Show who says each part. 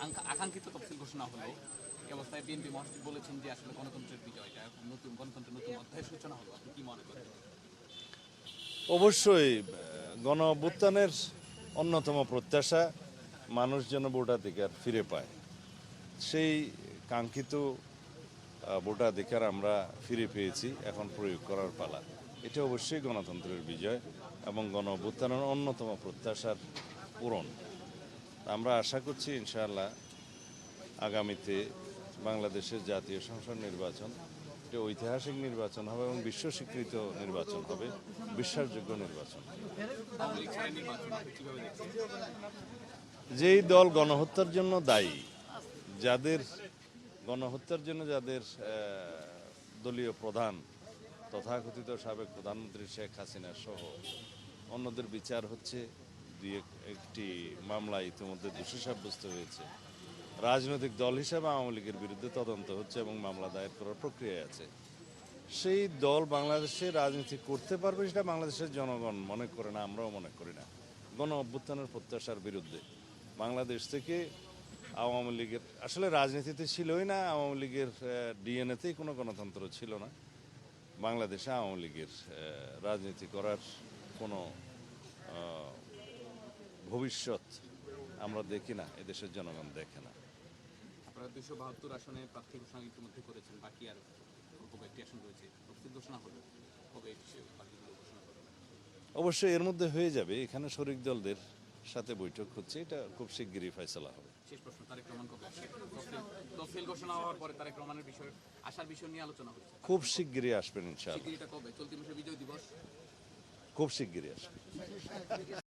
Speaker 1: আকাঙ্ক্ষা- আকাঙ্ক্ষিত তফসিল ঘোষণা হলো। এই অবস্থায় বিএনপি মহাসচিব বলেছেন যে আসলে গণতন্ত্রের বিজয়, এটা এখন নতুন গণতন্ত্রের নতুন অধ্যায়ের সূচনা হলো। আপনি কি মনে করেন?
Speaker 2: অবশ্যই গণ অন্যতম প্রত্যাশা মানুষ যেন ভোটাধিকার ফিরে পায়। সেই কাঙ্ক্ষিত ভোটাধিকার আমরা ফিরে পেয়েছি, এখন প্রয়োগ করার পালা। এটা অবশ্যই গণতন্ত্রের বিজয় এবং গণ অন্যতম প্রত্যাশার পূরণ। আমরা আশা করছি ইনশাআল্লাহ আগামীতে বাংলাদেশের জাতীয় সংসদ নির্বাচন এটা ঐতিহাসিক নির্বাচন হবে এবং বিশ্ব স্বীকৃত নির্বাচন হবে, বিশ্বাসযোগ্য নির্বাচন যেই দল গণহত্যার জন্য দায়ী, যাদের গণহত্যার জন্য যাদের দলীয় প্রধান তথাকথিত সাবেক প্রধানমন্ত্রী শেখ হাসিনা সহ অন্যদের বিচার হচ্ছে দুই একটি মামলা ইতিমধ্যে দোষী সাব্যস্ত হয়েছে। রাজনৈতিক দল হিসেবে আওয়ামী লীগের বিরুদ্ধে তদন্ত হচ্ছে এবং মামলা দায়ের করার প্রক্রিয়া আছে। সেই দল বাংলাদেশে রাজনীতি করতে পারবে সেটা বাংলাদেশের জনগণ মনে করে না, আমরাও মনে করি না। গণ অভ্যুত্থানের প্রত্যাশার বিরুদ্ধে। বাংলাদেশ থেকে আওয়ামী লীগের, আসলে রাজনীতিতে ছিলই না, আওয়ামী লীগের ডিএনএতেই কোনো গণতন্ত্র ছিল না। বাংলাদেশে আওয়ামী লীগের রাজনীতি করার কোনো ভবিষ্যৎ আমরা দেখি না এদেশের জনগণ দেখে না।
Speaker 1: আপনারা দুশো বাহাত্তর আসনে প্রার্থী ঘোষণা ইতিমধ্যে করেছেন বাকি আর অল্প কয়েকটি আসন রয়েছে। তফসিল ঘোষণা হলো কবে বাকিগুলো ঘোষণা করবেন?
Speaker 2: অবশ্যই এর মধ্যে হয়ে যাবে এখানে শরিক দলদের সাথে বৈঠক হচ্ছে এটা খুব শিগগিরই ফয়সলা হবে।
Speaker 1: শেষ প্রশ্ন তারেক রহমান কবে আসবে? তফসিল তফসিল ঘোষণা হওয়ার পরে তারেক রহমানের বিষয় আসার বিষয় নিয়ে আলোচনা হচ্ছে।
Speaker 2: খুব শিগগিরই আসবেন ইনশাআল্লাহ।
Speaker 1: শিগগিরিটা কবে? চলতি মাসে বিজয় দিবস?
Speaker 2: খুব শিগগিরই আসবেন